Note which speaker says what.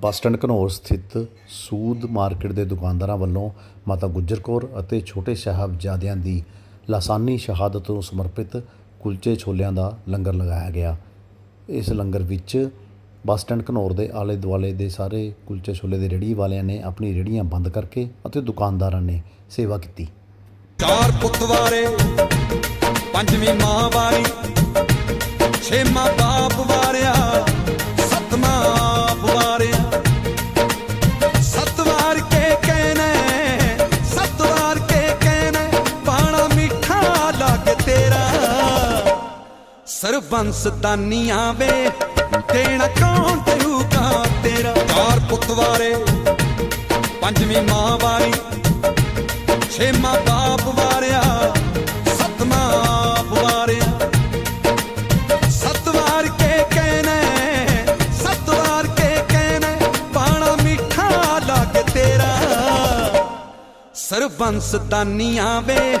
Speaker 1: Bus stand Ghanaur ਸਥਿਤ Sood market ਦੇ ਦੁਕਾਨਦਾਰਾਂ ਵੱਲੋਂ ਮਾਤਾ ਗੁੱਜਰ ਕੌਰ ਅਤੇ ਛੋਟੇ ਸਾਹਿਬਜ਼ਾਦਿਆਂ ਦੀ ਲਾਸਾਨੀ ਸ਼ਹਾਦਤ ਨੂੰ ਸਮਰਪਿਤ ਕੁਲਚੇ ਛੋਲਿਆਂ ਦਾ ਲੰਗਰ ਲਗਾਇਆ ਗਿਆ। ਇਸ ਲੰਗਰ ਵਿੱਚ ਬੱਸ ਸਟੈਂਡ ਘਨੌਰ ਦੇ ਆਲੇ ਦੁਆਲੇ ਦੇ ਸਾਰੇ ਕੁਲਚੇ ਛੋਲੇ ਦੇ ਰੇਹੜੀ ਵਾਲਿਆਂ ਨੇ ਆਪਣੀ ਰੇਹੜੀਆਂ ਬੰਦ ਕਰਕੇ ਅਤੇ ਦੁਕਾਨਦਾਰਾਂ ਨੇ ਸੇਵਾ ਕੀਤੀ।
Speaker 2: ਚਾਰ ਪੁੱਤ ਵਾਰੇ ਪੰਜਵੀਂ ਮਾਂ ਵਾਰੀ ਛੇਵਾਂ ਬਾਪ ਵਾਰਿਆ ਸਰਬੰਸ ਦਾਨੀਆਂ ਵੇ ਦੇਣਾ ਕੌਣ ਦੇਊਗਾ ਤੇਰਾ? ਚਾਰ ਪੁੱਤ ਪੰਜਵੀਂ ਮਾਂ ਵਾਰੀ ਛੇਵਾਂ ਬਾਪ ਵਾਰਿਆ, ਸੱਤਵਾਂ ਆਪ ਵਾਰਿਆ। ਸੱਤ ਕੇ ਕਹਿਣਾ ਸਤਵਾਰ ਕੇ ਕਹਿਣਾ ਪਾਣਾ ਮਿੱਠਾ ਲੱਗ ਤੇਰਾ। ਸਰਬੰਸ ਦਾਨੀਆਂ ਵੇ